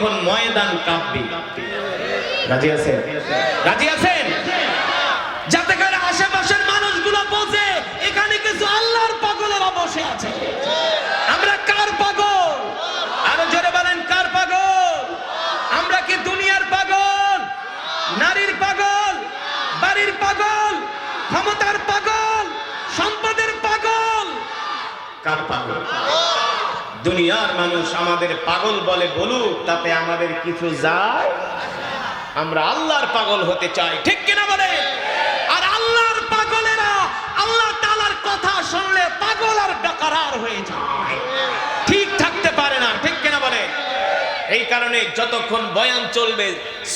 তখন ময়দান কাঁপবে। রাজি আছেন? রাজি আছেন? যাতে করে আশেপাশের মানুষগুলো বোঝে, এখানে কিছু আল্লাহর পাগলেরা বসে আছে। আমরা কার পাগল? আরও জোরে বলেন, কার পাগল? আমরা কি দুনিয়ার পাগল? নারীর পাগল? বাড়ির পাগল? ক্ষমতার পাগল? সম্পদের পাগল? কার পাগল? দুনিয়ার মানুষ আমাদের পাগল বলে বলুক, তাতে আমাদের কিছু যায়? আমরা আল্লাহর পাগল হতে চাই, ঠিক কিনা বলে? আর আল্লাহর পাগলেরা আল্লাহ তালার কথা শুনলে পাগল আর বেকারার হয়ে যায়। ঠিক থাকতে পারে না, ঠিক কিনা বলে? এই কারণে যতক্ষণ বয়ান চলবে,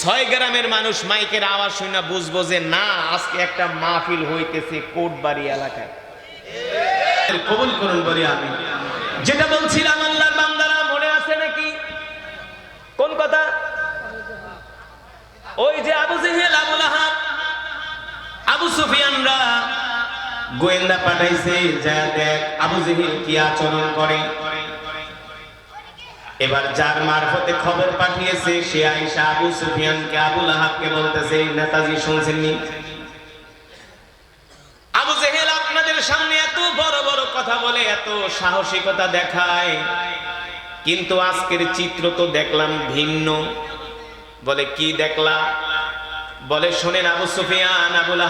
ছয় গ্রামের মানুষ মাইকের আওয়াজ শুনে বুঝব যে না, আজকে একটা মাহফিল হইতেছে কোটবাড়ি এলাকায়। কবুল করুন বলি আমি যেটা বলছিলাম আল্লাহর বান্দারা, মনে আছে নাকি? কোন কথা? ওই যে আবু জেহেল, আবু লাহাব, আবু সুফিয়ানরা গোয়েন্দা পাঠাইছে, যা দেখ, আবু জেহেল কি আচরণ করে। এবার যার মারফতে খবর পাঠিয়েছে, সে আইসা আবু সুফিয়ানকে, আবু লাহাবকে বলতেছে, নেতাজি শুনছেননি আবু জেহেল আপনাদের সামনে এত বড় বড় কথা বলে এত সাহসিকতা দেখায়, কিন্তু আজকের চিত্র তো দেখলাম ভিন্ন। বলে, কি দেখলা? বলে, শোনেন আবু সুফিয়ান, আবুল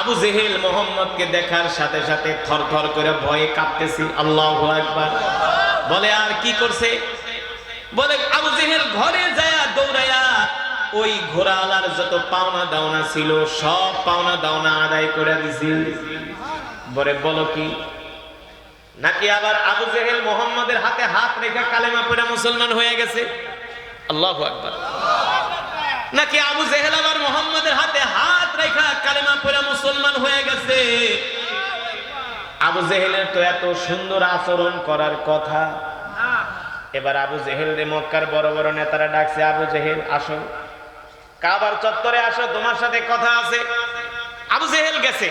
আবু জেহেল মোহাম্মদকে দেখার সাথে সাথে থর থর করে ভয়ে কাঁপতেছি। আল্লাহ একবার বলে, আর কি করছে? বলে, আবু জেহেল ঘরে যায় দৌড়াইয়া ওই ঘোড়াওয়ালার যত পাওনা দাওনা ছিল, সব পাওনা দাওনা আদায় করে দিছি। বলে, বলো কি? নাকি আবার আবু জেহেল মোহাম্মদের হাতে হাত রেখে কালেমা পড়ে মুসলমান হয়ে গেছে? আল্লাহু আকবার। নাকি আবু জেহেল আবার মোহাম্মদের হাতে হাত রেখা কালেমা পড়ে মুসলমান হয়ে গেছে? আবু জেহেলের তো এত সুন্দর আচরণ করার কথা। এবার আবু জেহেল রে মক্কার বড় বড় নেতারা ডাকছে, আবু জেহেল, আসো। কাবার চত্বরে আসো, তোমার সাথে কথা আছে। আবু জেহেল গেছে।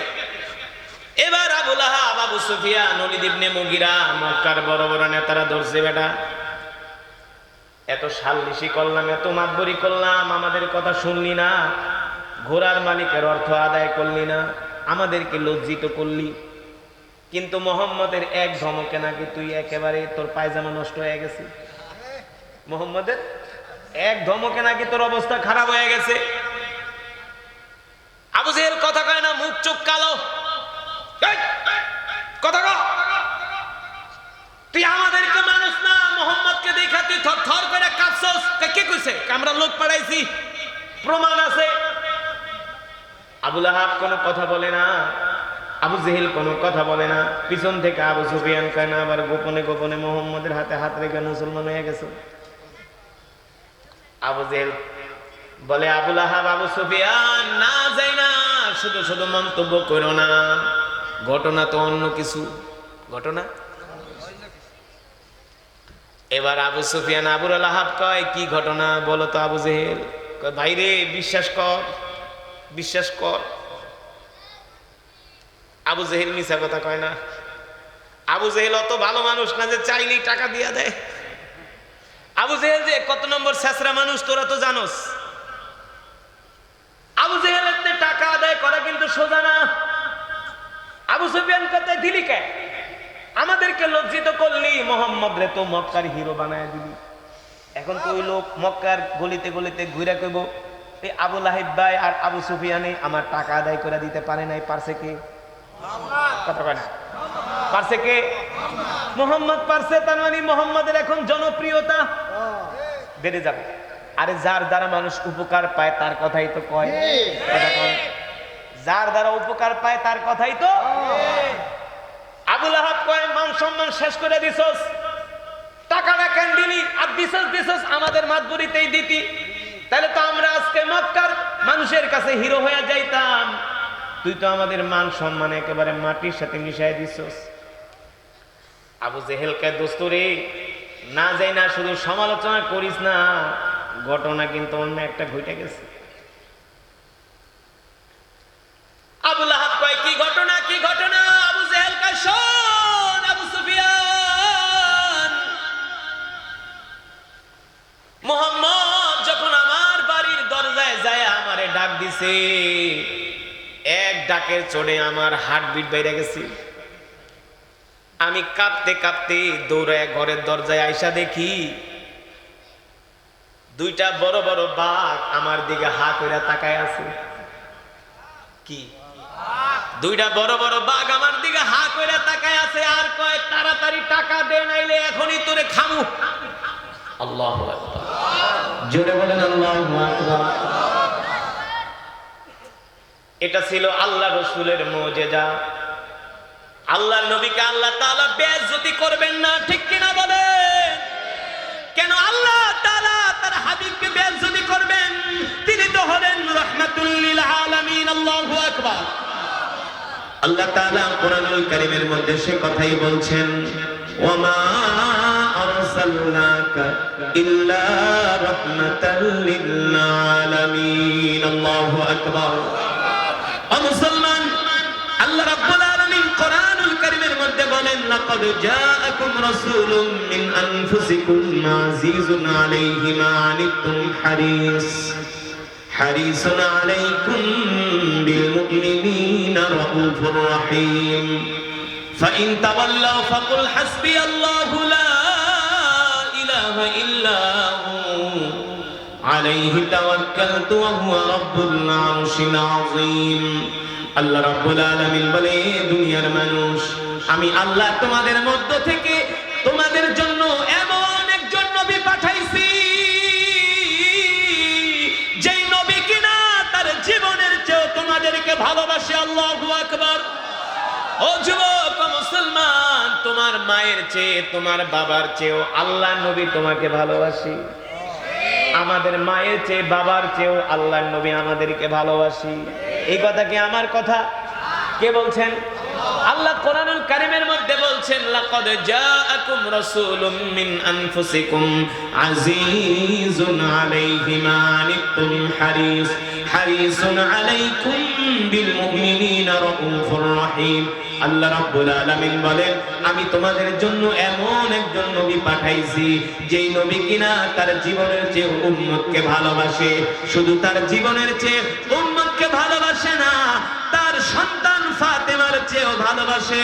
এবার আবু লাহাব, আবু সুফিয়ান নলিদ ইবনে মুগিরা, মক্কার বড় বড় নেতারা ধরছে, বেটা। এত সাল্লিশি করলাম, এত মাতবরি করলাম, আমাদের কথা শুনলি না। ঘোড়ার মালিকের অর্থ আদায় করলি না, আমাদেরকে লজ্জিত করলি। কিন্তু মোহাম্মদের এক ধমকে নাকি তুই একেবারে তোর পায়জামা নষ্ট হয়ে গেছে? মোহাম্মদের এক ধমকে নাকি তোর অবস্থা খারাপ হয়ে গেছে? আবু জেহেল কথা কয় না, মুখ চোখ কালো। তুই আমাদেরকে মানুষ না, মোহাম্মদকে দেখা, তুই থর থর করে কাঁপছস। কে কইছে? আমরা লোক প্রমাণ আছে। আবুল আহাব কথা বলে না। আবু জেহেল কোনো কথা বলে না। পিছন থেকে আবু সুফিয়ান কয়, না আবার গোপনে গোপনে মোহাম্মদের হাতে হাত রেখে মুসলমান হয়ে গেছে। আবু জেহেল বলে, আবুল আহাব, আবু সুফিয়ান, না, যাই না, শুধু শুধু মন্তব্য করো না। ঘটনা তো অন্য কিছু। ঘটনা? এবার আবু সুফিয়ান আবুল আহাব কয় কি ঘটনা বলো তো আবু জেহেল? কয়, ভাই রে বিশ্বাস কর বিশ্বাস কর। আবু জেহেল মিশা কথা কয় না। আবু জেহেল অত ভালো মানুষ না যে চাইলেই টাকা দিয়া দেয়। আবু জেহেল যে কত নম্বর শেষরা মানুষ তোরা তো জানোস। আবু জেহেলের টাকা আদায় করা কিন্তু সোজা না। আবু সুফিয়ান কথায় দিলি কে? আমাদেরকে লজ্জিত করলি মোহাম্মদ রে তো মক্কার হিরো বানায় দিলি। এখন তো ওই লোক মক্কার গলিতে গলিতে ঘুরে কইব এই আবু লাহিব ভাই আর আবু সুফিয়ানে আমার টাকা আদায় করে দিতে পারে নাই পারছে কে? কথা কয় না। পারছে কে? মোহাম্মদ পারছে তার মানে মোহাম্মদের এখন জনপ্রিয়তা বেড়ে যাবে। আরে যার দ্বারা মানুষ উপকার পায় তার কথাই তো কয়। কথা কয়। যার দ্বারা উপকার পায় তার কথাই তো। আবুল আহাব কয় মান সম্মান শেষ করে দিছস। টাকাটা কেন দিলি আর দিছস দিছস আমাদের মাতবুরিতেই দিতি। তাহলে তো আমরা আজকে মক্কার মানুষের কাছে হিরো হয়ে যাইতাম। তুই তো আমাদের মান সম্মান একেবারে মাটির সাথে মিশাই দিছস। আবু জেহেলকে দোস্তরে না যাই না শুধু সমালোচনা করিস না। ঘটনা কিন্তু অন্য একটা ঘটে গেছে। আবুল আহাব কয়, কি ঘটনা কি ঘটনা? আবু জেহেল কয় আবু সুফিয়ান। মোহাম্মদ যখন আমার বাড়ির দরজায় যায়, আমারে ডাক দিছে। এক ডাকের চড়ে আমার হার্টবিট বেড়ে গেছে। আমি কাঁপতে কাঁপতে দৌড়ায় ঘরের দরজায় আইসা দেখি, দুইটা বড় বড় বাঘ আমার দিকে হা করে তাকায় আছে। কি? দুইটা বড় বড় বাঘ আমার দিকে হা করে তাকায় আছে, আর কয় তাড়াতাড়ি টাকা দে নাইলে এখনই তোরে খামু। আল্লাহ জোরে বলেন আল্লাহ এটা ছিল আল্লাহ রসুলের মোজেজা। আল্লাহ নবীকে আল্লাহ তাআলা বেয়াজ্জতি করবেন না, ঠিক কিনা বলে কেন আল্লাহ তাআলা তার হাবিবকে বেয়াজ্জতি করবেন? তিনি তো হলেন রাহমাতুল লিল আলামিন, আল্লাহু আকবার। আল্লাহ তাআলা কোরআনুল কারীমের মধ্যে সে কথাই বলছেন, ওয়ামা আরসালনাকা ইল্লা রাহমাতাল লিল আলামিন আল্লাহু আকবার। মুসলমান, আল্লাহ রাব্বুল আলামিন কোরআনুল কারীমের মধ্যে বলেন, লাকাদ জাআকুম রাসূলুম মিন আনফুসিকুম আজিজুন আলাইহি মা আনিতুম হারিস। হারিসুন আলাইকুম বিল মুমিনিনা রাউফুর রহিম فإن تولوا فقل حسبي الله لا إله إلا هو عليه توكلت وهو رب العرش العظيم আল্লাহ রাব্বুল আলামিন বলে দুনিয়ার মানুষ আমি আল্লাহ তোমাদের মধ্য থেকে তোমাদের জন্য তোমাদেরকে ভালোবাসে আল্লাহু আকবার। ও যুবক মুসলমান, তোমার মায়ের চেয়ে, তোমার বাবার চেয়েও আল্লাহ নবী তোমাকে ভালোবাসি। আমাদের মায়ের চেয়ে, বাবার চেয়েও আল্লাহ নবী আমাদেরকে ভালোবাসি। এই কথা কি আমার কথা? কে বলছেন? আল্লাহ কোরআনুল কারিমের মধ্যে বলছেন, লাকাদ জাআকুম রাসূলুম মিন আনফুসিকুম আজিজুন আলাইহি মা আনিতুম হারিস। হারিসুন আলাইকুম বিল মুমিনিনা রাউফুর আল্লাহ রাব্বুল আলামিন বলেন, আমি তোমাদের জন্য এমন একজন নবী পাঠাইছি, যেই নবী কিনা তার জীবনের চেয়ে উম্মতকে ভালোবাসে। শুধু তার জীবনের চেয়ে ভালোবাসে,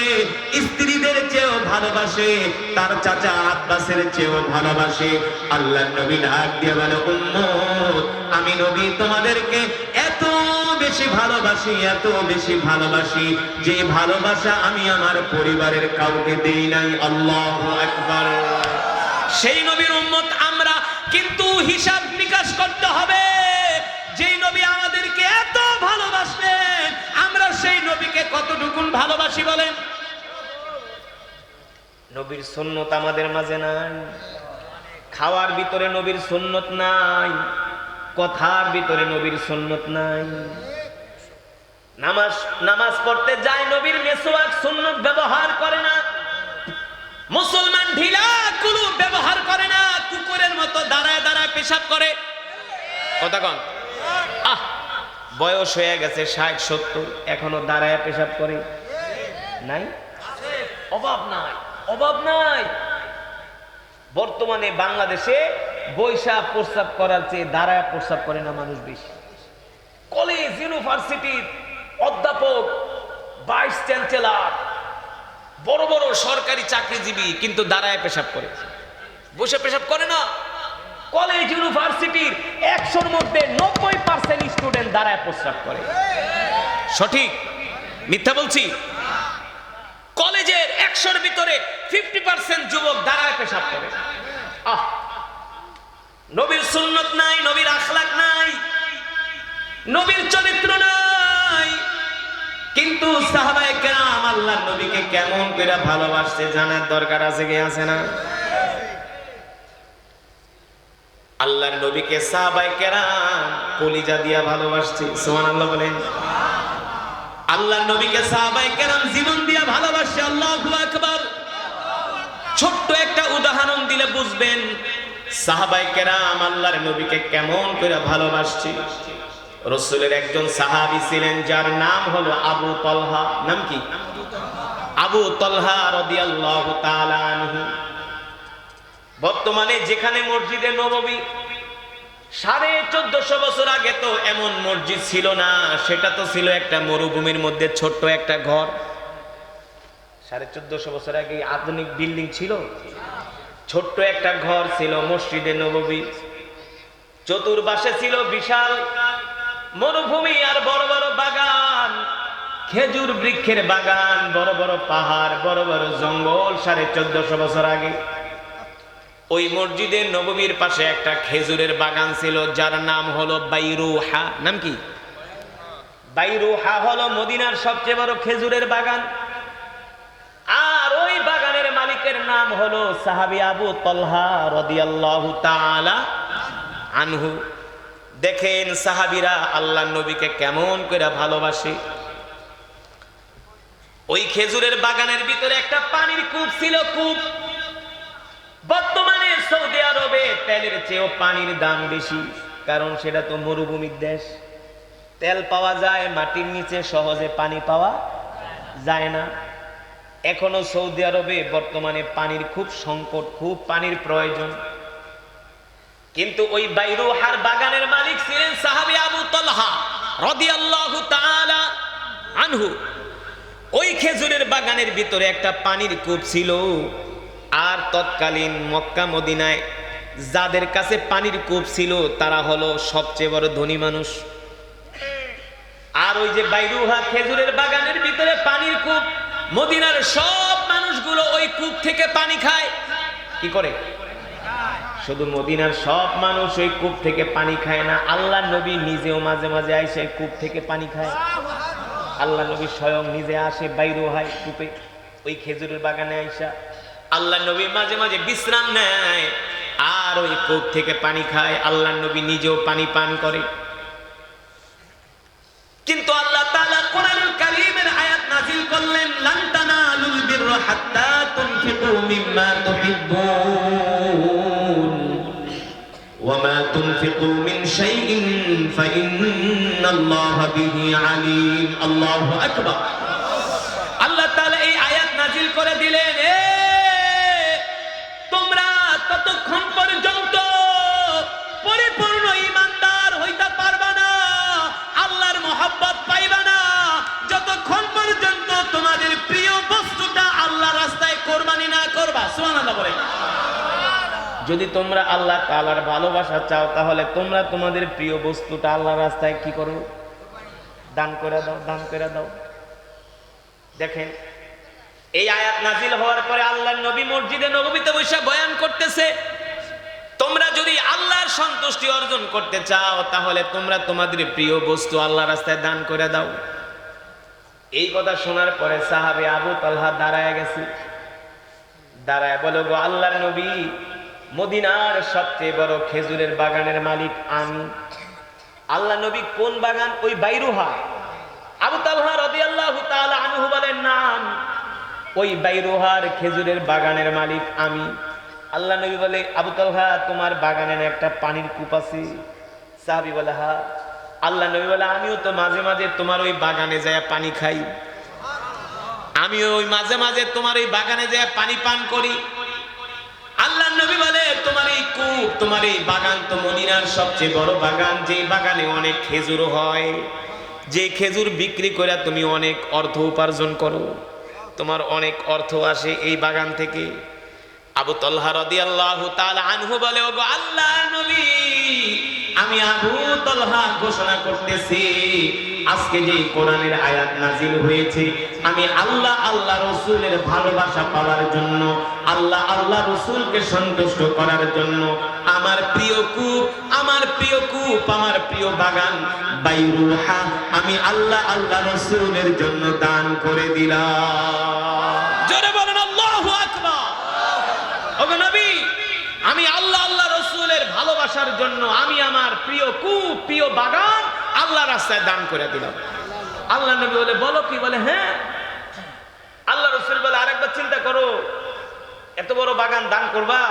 স্ত্রীদের চেয়েও ভালোবাসে, তার চাচা আব্বাসের চেয়েও ভালোবাসে। আল্লাহ নবী ডাক দিয়ে বলে, উম্মত, আমি নবী, তোমাদেরকে এত বেশি ভালোবাসি, এত বেশি ভালোবাসি যে ভালোবাসা আমি আমার পরিবারের কাউকে দেই নাই। আল্লাহ একবার সেই নবীর উম্মত, আমরা কিন্তু হিসাব নিকাশ করতে হবে। নবীকে কতটুকুন ভালোবাসি বলেন? নবীর সুন্নত আমাদের মাঝে নাই। খাওয়ার ভিতরে নবীর সুন্নত নাই। কথার ভিতরে নবীর সুন্নত নাই। নামাজ নামাজ পড়তে যায় নবীর মেসোয়াক সুন্নত ব্যবহার করে না। মুসলমান ঢিলা কুলু ব্যবহার করে না, কুকুরের মতো দাঁড়ায় দাঁড়ায় পেশাব করে। কথা কন। আহ! বয়স হয়ে গেছে ষাট, সত্তর, এখনও দাঁড়ায় পেশাব করে। নাই? অভাব নাই অভাব নাই। বর্তমানে বাংলাদেশে বৈশা প্রস্রাব করার চেয়ে দাঁড়ায় প্রস্রাব করে না মানুষ বেশি। কলেজ ইউনিভার্সিটির অধ্যাপক ভাইস চ্যান্সেলার বড় বড় সরকারি চাকরিজীবী কিন্তু দাঁড়ায় পেশাব করে বসে পেশাব করে না। কলেজ ইউনিভার্সিটির একশোর মধ্যে নব্বই পার্সেন্ট স্টুডেন্ট দাঁড়ায় প্রস্রাব করে। সঠিক? মিথ্যা বলছি? কলেজের একশোর ভিতরে ফিফটি পার্সেন্ট যুবক দাঁড়ায় পেশাব করে। আহ! নবীর সুন্নত নাই, নবীর আখলাক নাই, নবীর চরিত্র নাই। কিন্তু সাহাবায়ে কেরাম আল্লাহর নবীকে কেমন করে ভালোবাসছে জানার দরকার আছে কি আছে না? আল্লাহর নবীকে সাহাবাই কেরাম কলিজা দিয়া ভালোবাসছে। সুবহানাল্লাহ বলেন। আল্লাহর নবীকে সাহাবাই কেরাম জীবন দিয়া ভালোবাসছে আল্লাহু আকবার। ছোট্ট একটা উদাহরণ দিলে বুঝবেন, সাহাবায়ে কেরাম আল্লাহর নবীকে কেমন করে ভালোবাসছে। রসুলের একজন সাহাবি ছিলেন, যার নাম হলো আবু তলহা। নাম কি? আবু তলহা রাদিয়াল্লাহু তাআলা আনহু। বর্তমানে যেখানে মসজিদে নববী সাড়ে চোদ্দশো বছর আগে তো এমন মসজিদ ছিল না, সেটা তো ছিল একটা মরুভূমির মধ্যে ছোট্ট একটা ঘর। সাড়ে চোদ্দশো বছর আগে আধুনিক বিল্ডিং ছিল, ছোট্ট একটা ঘর ছিল মসজিদে নববী চতুর্পাশে ছিল বিশাল মরুভূমি আর বড় বড় বাগান, খেজুর বৃক্ষের বাগান, বড় বড় পাহাড়, বড় বড় জঙ্গল সাড়ে চোদ্দশো বছর আগে। ওই মসজিদের নবমীর পাশে একটা খেজুরের বাগান ছিল, যার নাম হলো বাইরুহা। নাম কি? বাইরুহা হলো মদিনার সবচেয়ে বড় খেজুরের বাগান। আর ওই বাগানের মালিকের নাম হলো সাহাবি আবু তলহা রদিয়াল্লাহু তাআলা আনহু। দেখেন সাহাবিরা আল্লাহ নবীকে কেমন করে ভালোবাসে। ওই খেজুরের বাগানের ভিতরে একটা পানির কূপ ছিল, কূপ বর্তমানে সৌদি আরবে তেলের চেয়েও পানির দাম বেশি, কারণ সেটা তো মরুভূমির দেশ। তেল পাওয়া যায়, মাটির নিচে সহজে পানি পাওয়া যায় না। এখনও সৌদি আরবে বর্তমানে পানির খুব সংকট, খুব পানির প্রয়োজন। কিন্তু ওই বাইরুহার বাগানের মালিক ছিলেন সাহাবি আবু তলহা আনহু। ওই খেজুরের বাগানের ভিতরে একটা পানির কূপ ছিল। আর তৎকালীন মক্কা মদিনায় যাদের কাছে পানির কূপ ছিল, তারা হলো সবচেয়ে বড় ধনী মানুষ। আর ওই যে বাইরুহা খেজুরের বাগানের ভিতরে পানির কূপ, মদিনার সব মানুষগুলো ওই কূপ থেকে পানি খায়। কি করে? শুধু মদিনার সব মানুষ ওই কূপ থেকে পানি খায় না, আল্লাহ নবী নিজেও মাঝে মাঝে আইসে কূপ থেকে পানি খায়। আল্লাহ নবী স্বয়ং নিজে আসে বাইরেও হয় কূপে, ওই খেজুরের বাগানে আইসা। আল্লাহ নবী মাঝে মাঝে বিশ্রাম নেয়। আর ওই কূপ থেকে পানি খায়, আল্লাহ নবী নিজেও পানি পান করে। কিন্তু আল্লাহ তাআলা কোরআন কারীমের আয়াত নাযিল করলেন, লান তানালুল বিররা হাত্তা তুনফিকু মিম্মা তুহিব্বুন। ওয়া মা তুনফিকু মিন শাইইন ফা ইন্নাল্লাহা বিহি আলীম। আল্লাহু আকবার। আল্লাহ তাআলা এই আয়াত নাযিল করে দিলেন। ততক্ষণ পর্যন্ত পরিপূর্ণ ইমানদার হইতে পারবা না, আল্লাহর মোহাব্বত পাইবা না, যতক্ষণ পর্যন্ত তোমাদের প্রিয় বস্তুটা আল্লাহ রাস্তায় কোরবানি না করবা, সুবহানাল্লাহ বলে যদি তোমরা আল্লাহ তাআলার ভালোবাসা চাও, তাহলে তোমরা তোমাদের প্রিয় বস্তুটা আল্লাহ রাস্তায় কি করো? দান করে দাও, দান করে দাও। দেখেন এই আয়াত নাজিল হওয়ার পরে আল্লাহ নবী মসজিদে নবীতে বৈশা বয়ান করতেছে, তোমরা যদি আল্লাহর সন্তুষ্টি অর্জন করতে চাও, তাহলে তোমরা তোমাদের প্রিয় বস্তু আল্লাহ রাস্তায় দান করে দাও। এই কথা শোনার পরে সাহাবে আবু তালহা দাঁড়ায় গেছে। দাঁড়ায় বলো, গো আল্লাহর নবী, মদিনার সবচেয়ে বড় খেজুরের বাগানের মালিক আমি। আল্লাহ নবী কোন বাগান? ওই বাইরুহা। আবু তালহা রাদিয়াল্লাহু তাআলা আনহু বলেন, নাম। ওই বাইরুহার খেজুরের বাগানের মালিক আমি। আল্লাহ নবী বলে, আবু তালহা, তোমার বাগানের একটা পানির কূপ আছে। সাহাবি বলে, হা। আল্লাহ নবী বলে, আমিও তো মাঝে মাঝে তোমার ওই বাগানে যায় পানি খাই। আমি ওই মাঝে মাঝে তোমার ওই বাগানে যায় পানি পান করি। আল্লাহ নবী বলে, তোমার এই কূপ, তোমার এই বাগান তো মদিনার সবচেয়ে বড় বাগান। যে বাগানে অনেক খেজুর হয়, যে খেজুর বিক্রি করে তুমি অনেক অর্থ উপার্জন করো। তোমার অনেক অর্থ আসে এই বাগান থেকে। আবু তল্লাহ রাদিয়াল্লাহু তাআলা আনহু বলে আল্লাহ নবী আমি আবু তলহা ঘোষণা করতেছি, আজকে যে কোরআনের আয়াত নাজিল হয়েছে, আমি আল্লাহ আল্লাহ রসুলের ভালোবাসা পাওয়ার জন্য, আল্লাহ আল্লাহ রসুলকে সন্তুষ্ট করার জন্য আমার প্রিয় কূপ, আমার প্রিয় কূপ, আমার প্রিয় বাগান বাইরুহা আমি আল্লাহ আল্লাহ রসুলের জন্য দান করে দিলাম। জোরে বলেন, আল্লাহু আকবার। ওগো নবী আমি আল্লাহ আল্লাহ রসুলের ভালোবাসার জন্য আমি আমার প্রিয় কূপ, প্রিয় বাগান আল্লাহ রাস্তায় দান করে দিলাম। আল্লাহ নবী বলে, বলো কি? বলে হ্যাঁ। আল্লাহ রসুল বলে, আরেকবার চিন্তা করো, এত বড় বাগান দান করবা?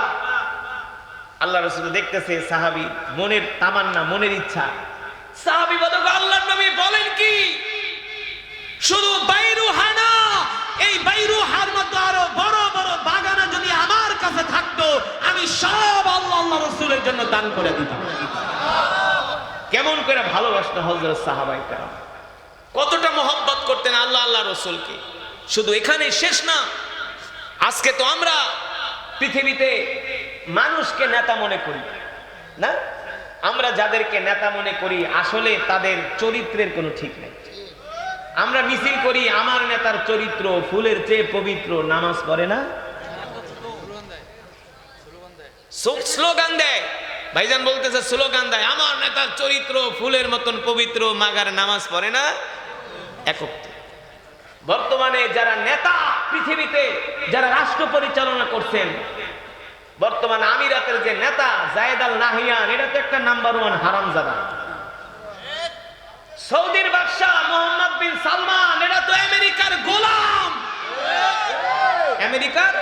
আল্লাহ রসুল দেখতেছে, সাহাবি মনের তামান্না, মনের ইচ্ছা। সাহাবি আল্লাহ নবী বলেন কি? শুধু বাইরু হানা এই বাইরু হার মতো আরও বড় বড় বাগানে যদি আমার কাছে থাকতো, আমি সব আল্লাহ আল্লাহ রসুলের জন্য দান করে দিতাম। কেমন করে ভালোবাসতো হজরত সাহাবাই কতটা মহব্বত করতেন আল্লাহ আল্লাহ রসুলকে। শুধু এখানে শেষ না, আজকে তো আমরা পৃথিবীতে মানুষকে নেতা মনে করি, না? আমরা যাদেরকে নেতা মনে করি, আসলে তাদের চরিত্রের কোনো ঠিক নেই। আমরা মিছিল করি আমার নেতার চরিত্র ফুলের চেয়ে পবিত্র নামাজ পড়ে না? স্লোগান দেয়। ভাইজান বলতেছে স্লোগান দেয়। আমার নেতার চরিত্র ফুলের মতন পবিত্র মাগার নামাজ পড়ে না? একক বর্তমানে যারা নেতা পৃথিবীতে যারা রাষ্ট্র পরিচালনা করছেন বর্তমানে আমিরাতের যে নেতা জায়েদ আল নাহিয়ান এটা তো একটা নাম্বার ওয়ান হারামজাদা। সৌদির বাদশাহ মোহাম্মদ বিন সালমান, এটা তো আমেরিকার গোলাম। আমেরিকার?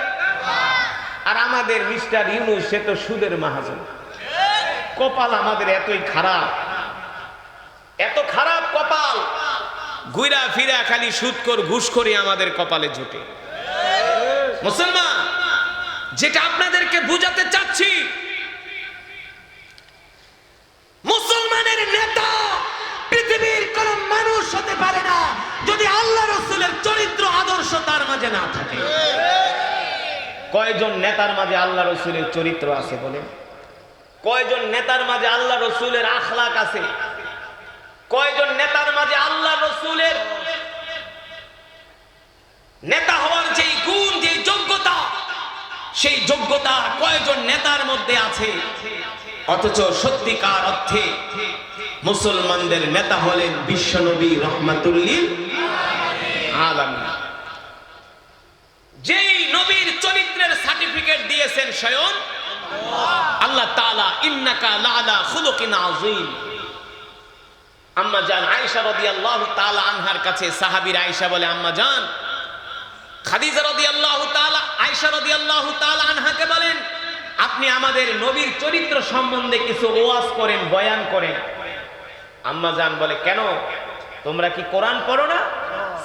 আর আমাদের মিস্টার ইউনুস, সে তো সুদের মাহাজন। কপাল আমাদের এতই খারাপ। এত খারাপ কপাল। ঘুরা ফিরা খালি সুদকর ঘুষখড়ি আমাদের কপালে জুটে মুসলমান, যেটা আপনাদেরকে বুঝাতে চাচ্ছি, মুসলমানের নেতা পৃথিবীর কোন মানুষ হতে পারে না যদি আল্লাহ রসুলের চরিত্র আদর্শ তার মাঝে না থাকে। কয়জন নেতার মাঝে আল্লাহ রসুলের চরিত্র আছে বলেন? কয়জন নেতার মাঝে আল্লাহ রসুলের আখলাক আছে? কয়জন নেতার মাঝে আল্লাহ রসুলের নেতা হওয়ার যেই গুণ, যেই যোগ্যতা, সেই যোগ্যতা কয়জন নেতার মধ্যে আছে? অথচ সত্যিকার অর্থে মুসলমানদের নেতা হলেন বিশ্বনবী রহমাতুল্লিল আলামিন। যেই নবীর চরিত্রের সার্টিফিকেট দিয়েছেন স্বয়ং আল্লাহ তাআলা, ইন্নাকা লাআলা খুলুকিন আযীম। আম্মা জান আয়েশা রাদিয়াল্লাহু তাআলা আনহার কাছে সাহাবীর আয়েশা বলে, আম্মা জান, খাদিজা রাদিয়াল্লাহু তাআলা, আয়েশা রাদিয়াল্লাহু তাআলা আনহাকে বলেন, আপনি আমাদের নবীর চরিত্র সম্বন্ধে কিছু ওয়াজ করেন, বয়ান করেন। আম্মা জান বলে, কেন? তোমরা কি কোরআন পড়ো না?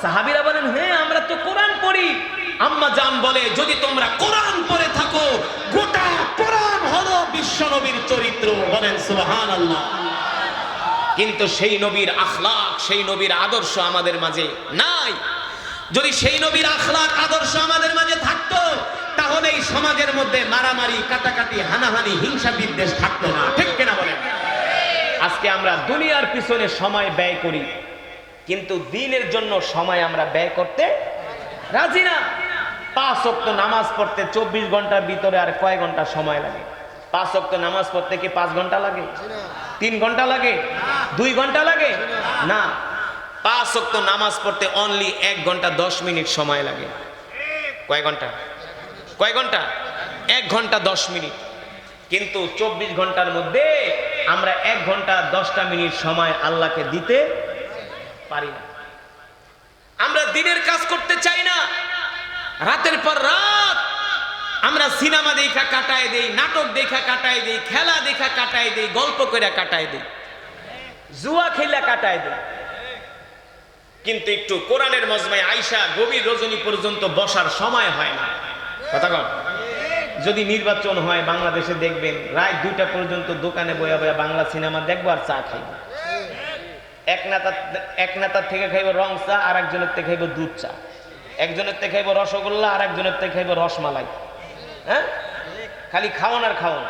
সাহাবিরা বলেন হ্যাঁ আমরা তো কোরআন পড়ি। আম্মা জান বলে, যদি তোমরা কোরআন পড়ে থাকো, গোটা কোরআন হলো বিশ্ব নবীর চরিত্র। বলেন, সুবহানাল্লাহ। কিন্তু সেই নবীর আখলাক, সেই নবীর আদর্শ আমাদের মাঝে নাই। যদি সেই নবীর আখলাক, আদর্শ আমাদের মাঝে থাকতো, তাহলে এই সমাজের মধ্যে মারামারি, কাটাকাটি, হানাহানি হিংসা বিদ্বেষ থাকতো না। ঠিক কেনা বলেন? আমরা দুনিয়ার পিছনে সময় ব্যয় করি। কিন্তু দিনের জন্য সময় আমরা ব্যয় করতে রাজি না। পাঁচ অক্ত নামাজ পড়তে চব্বিশ ঘণ্টার ভিতরে আর কয় ঘণ্টা সময় লাগে? পাঁচ অক্ত নামাজ পড়তে কি পাঁচ ঘণ্টা লাগে? তিন ঘণ্টা লাগে? দুই ঘণ্টা লাগে? না। পাঁচ অক্ত নামাজ পড়তে অনলি এক ঘণ্টা দশ মিনিট সময় লাগে। কয় ঘণ্টা? কয় ঘণ্টা? এক ঘণ্টা দশ মিনিট। কিন্তু চব্বিশ ঘণ্টার মধ্যে আমরা এক ঘণ্টা দশটা মিনিট সময় আল্লাহকে দিতে পারি না। আমরা দিনের কাজ করতে চাই না। রাতের পর রাত আমরা সিনেমা দেখা কাটায় দেই, নাটক দেখা কাটায় দেই, খেলা দেখা কাটায় দেই, গল্প করে কাটায় দেই, জুয়া খেলা কাটায় দেই। কিন্তু একটু কোরআনের মজমায় আইসা গভীর রজনী পর্যন্ত বসার সময় হয় না। কথা কন যদি নির্বাচন হয়, বাংলাদেশে দেখবেন রাত দুইটা পর্যন্ত দোকানে বয়া বয়া বাংলা সিনেমা দেখব আর চা খাইব। এক নেতা, এক নেতার থেকে খাইব রং চা, আর একজনের থেকে খাইব দুধ চা। একজনের থেকে খাইব রসগোল্লা, আর একজনের থেকে খাইব রসমালাই। হ্যাঁ? খালি খাওয়ান আর খাওয়ান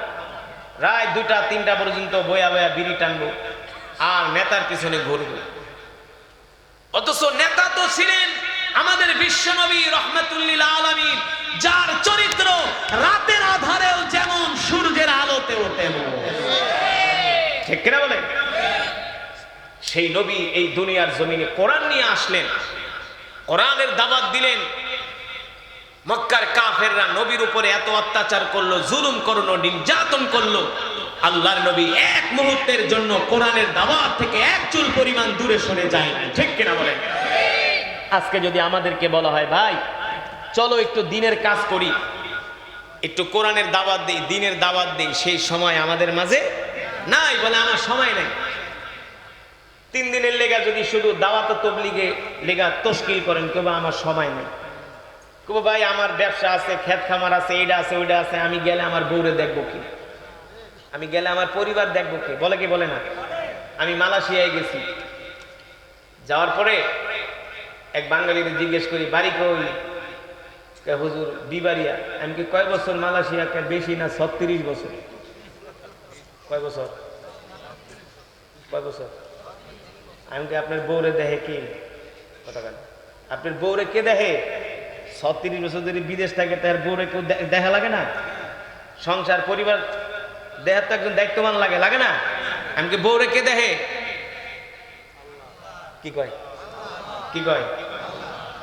রায় দুটা তিনটা পর্যন্ত বয়া বয়া বিড়ি টানবো, আর নেতার পিছনে ঘুরবো। অথচ নেতা তো ছিলেন আমাদের বিশ্বনবী রহমতুল্লিল আলমিন। যার চরিত্র রাতের আধারেও যেমন সূর্যের আলোতেও তেমন। ঠিক কিনা বলে? সেই নবী এই দুনিয়ার জমিনে কোরআন নিয়ে আসলেন, কোরআনের দাবাত দিলেন। মক্কার কাফেররা নবীর উপরে এত অত্যাচার করল, জুলুম করল, নির্যাতন করল। আল্লাহর নবী এক মুহূর্তের জন্য কোরআনের দাওয়াত থেকে এক চুল পরিমাণ দূরে সরে যায় না ঠিক কিনা বলেন আজকে যদি আমাদেরকে বলা হয়, ভাই চলো একটু দিনের কাজ করি। একটু কোরআনের দাওয়াত দিই, দিনের দাওয়াত দিই। সেই সময় আমাদের মাঝে নাই বলে আমার সময় নাই। তিন দিনের লেগা যদি শুধু দাওয়াত তবলিগে লেগা তশকিল করেন কেউ আমার সময় নেই। কেউ ভাই, আমার ব্যবসা আছে ক্ষেত খামার আছে এইটা আছে ওইটা আছে, আমি গেলে আমার বউরে দেখব কি? আমি গেলে আমার পরিবার দেখব কি? বলে কি বলে না? আমি মালয়েশিয়ায় গেছি। যাওয়ার পরে এক বাঙালিকে জিজ্ঞেস করি, বাড়ি কই? হুজুর বিবারিয়া আমি কি কয় বছর মালয়েশিয়া বেশি না ছত্রিশ বছর? কয় বছর? কয় বছর? আমি কি আপনার বউরে দেখে কি? কথা আপনার বউরে কে দেখে? ছত্রিশ বছর যদি বিদেশ থাকে, তার বউরে কেউ দেখা লাগে না? সংসার, পরিবার, দেহার তো একজন দায়িত্ববান লাগে লাগে না? আমি কি বউরে কে দেখে? কি কয়? কি কয়?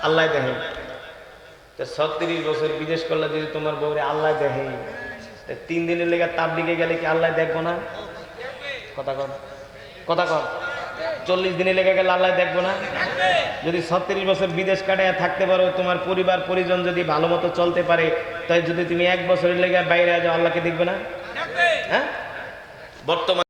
আল্লাহ দেখে। ছত্রিশ বছর বিদেশ করলে যদি তোমার বউরে আল্লাহ দেখে তিন দিনের লেগে তাবলিগে গেলে কি আল্লাহ দেখব না? কথা কন কথা কন। চল্লিশ দিনের লেগে গেলে আল্লাহ দেখব না? যদি ছত্রিশ বছর বিদেশ কাটায় থাকতে পারো, তোমার পরিবার, পরিজন যদি ভালো মতো চলতে পারে, তাই যদি তুমি এক বছরের লেগে বাইরে যাও, আল্লাহকে দেখবে না? হ্যাঁ? বর্তমান